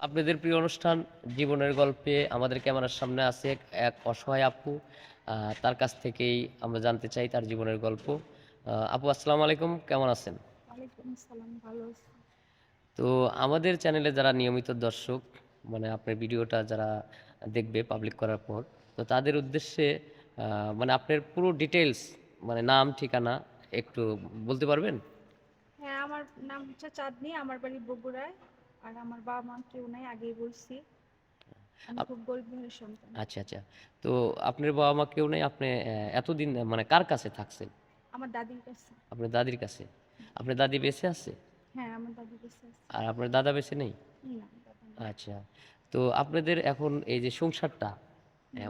আপনাদের প্রিয় অনুষ্ঠান জীবনের গল্পে আমাদের ক্যামেরার সামনে আছে এক- এক অসহায় আপু। তার কাছ থেকেই আমরা জানতে চাই তার জীবনের গল্প। আপু আসসালামু আলাইকুম কেমন আছেন? তো আমাদের চ্যানেলে যারা নিয়মিত দর্শক মানে আপনার ভিডিওটা যারা দেখবে পাবলিক করার পর তো তাদের উদ্দেশ্যে মানে আপনার পুরো ডিটেলস মানে নাম ঠিকানা একটু বলতে পারবেন? হ্যাঁ আমার নাম হচ্ছে চাঁদনি আমার বাড়ি বগুড়ায়। আর আমার বাবা মা কেউ নাই আগেই বলছি। খুব গরিব ঘরের সন্তান। আচ্ছা আচ্ছা। তো আপনার বাবা মা কেউ নেই? আপনি এতদিন মানে কার কাছে থাকছেন? আমার দাদির কাছে। আপনার দাদির কাছে? আপনার দাদি বেঁচে আছে? হ্যাঁ আমার দাদি কাছে আছে। আর আপনার দাদা বেঁচে নেই? না আচ্ছা। তো আপনাদের এখন এই যে সংসারটা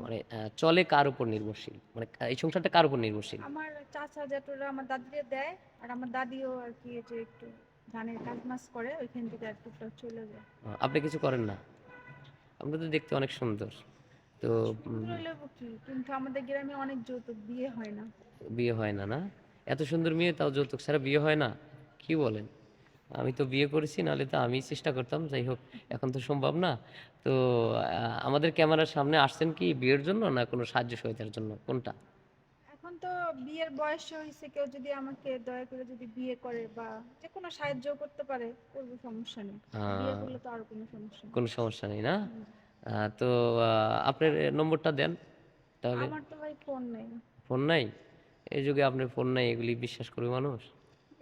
মানে চলে কার উপর নির্ভরশীল? মানে এই সংসারটা কার উপর নির্ভরশীল? আমার চাচা জেঠুরা আমার দাদিরে দেয় আর আমার দাদিও আর কি এই যে একটু ধানের কাজ মাস করে ওইখান থেকে আর টুকটাক চলে যায়। আপনি কিছু করেন না? আপনি তো দেখতে অনেক সুন্দর। তো কিন্তু আমাদের গ্রামে অনেক যৌতুক বিয়ে হয় না। বিয়ে হয় না না? এত সুন্দর মেয়ে তাও যৌতুক ছাড়া বিয়ে হয় না? কি বলেন? আমি তো বিয়ে করেছি নাহলে তো আমি চেষ্টা করতাম যাই হোক এখন তো সম্ভব না। তো আমাদের ক্যামেরার সামনে আসছেন কি বিয়ের জন্য না কোনো সাহায্য সহায়তার জন্য? কোনটা? তো বিয়ের বয়স হয়েছে কেউ যদি আমাকে দয়া করে যদি বিয়ে করে বা যে কোনো সাহায্য করতে পারে করব সমস্যা নেই। বিয়ে করলে তো আর কোনো সমস্যা নেই। কোনো সমস্যা নেই না? তো আপনার নম্বরটা দেন তাহলে। আমার তো ভাই ফোন নেই। ফোন নাই? এই যুগে আপনার ফোন নাই এগুলি বিশ্বাস করবে মানুষ?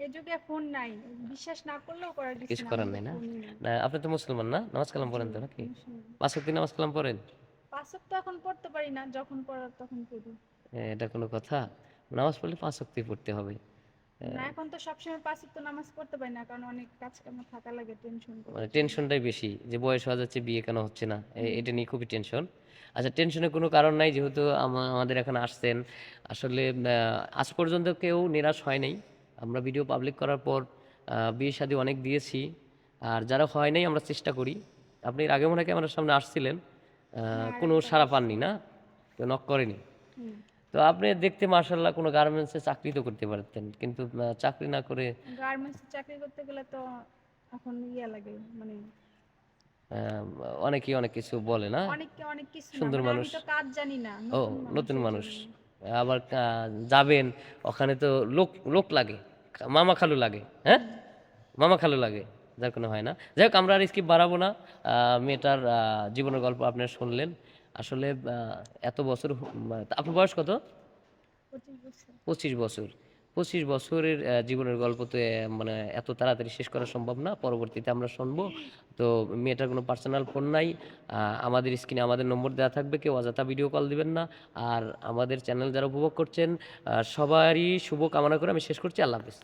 এই যুগে ফোন নাই। বিশ্বাস না করলেও করার কিছু করার নাই না? না আপনি তো মুসলমান না? নামাজ কালাম পড়েন তো নাকি? পাঁচ ওয়াক্ত নামাজ কালাম পড়েন? পাঁচ ওয়াক্ত এখন পড়তে পারি না যখন পড়ার তখন পড়ি। এটা কোনো কথা। নামাজ পড়লে পাঁচ ওয়াক্তই পড়তে হবে। এখন তো সবসময় পাঁচ ওয়াক্ত নামাজ পড়তে পারি না কারণ অনেক কাজ কাম থাকা লাগে টেনশন মানে টেনশনটাই বেশি যে বয়স হয়ে যাচ্ছে বিয়ে কেন হচ্ছে না এটা নিয়ে খুবই টেনশন আচ্ছা টেনশনের কোনো কারণ নাই যেহেতু আমাদের এখানে আসছেন। আসলে আজ পর্যন্ত কেউ নিরাশ হয় নাই। আমরা ভিডিও পাবলিক করার পর বিয়ে শাদী অনেক দিয়েছি। আর যারা হয় নাই আমরা চেষ্টা করি। আপনি এর আগে মনে হয় ক্যামেরার সামনে আসছিলেন। কোনো সাড়া পাননি না? কেউ নক করেনি। তো আপনি দেখতে মার্শাল্লাহ কোনো গার্মেন্টসে চাকরি তো করতে পারতেন কিন্তু চাকরি না করে গার্মেন্টস চাকরি করতে গেলে তো এখন ইয়ে লাগে মানে অনেকেই অনেক কিছু বলে না? অনেককে অনেক কিছু সুন্দর মানে মানুষ। আমি তো কাজ জানি না ও নতুন মানুষ আবার যাবেন ওখানে তো লোক লোক লাগে মামা খালু লাগে হ্যাঁ? মামা খালু লাগে যার কোনো হয় না। যাই হোক আমরা আর স্কিপ বাড়াবো না। মেয়েটার জীবনের গল্প আপনারা শুনলেন। আসলে এত বছর আপনার বয়স কত? পঁচিশ বছর। পঁচিশ বছরের জীবনের গল্প তো মানে এত তাড়াতাড়ি শেষ করা সম্ভব না। পরবর্তীতে আমরা শুনব। তো মেয়েটার কোনো পার্সোনাল ফোন নাই। আমাদের স্ক্রিনে আমাদের নম্বর দেওয়া থাকবে। কেউ অযথা ভিডিও কল দিবেন না। আর আমাদের চ্যানেল যারা উপভোগ করছেন সবারই শুভ কামনা করে আমি শেষ করছি। আল্লাহ হাফিজ।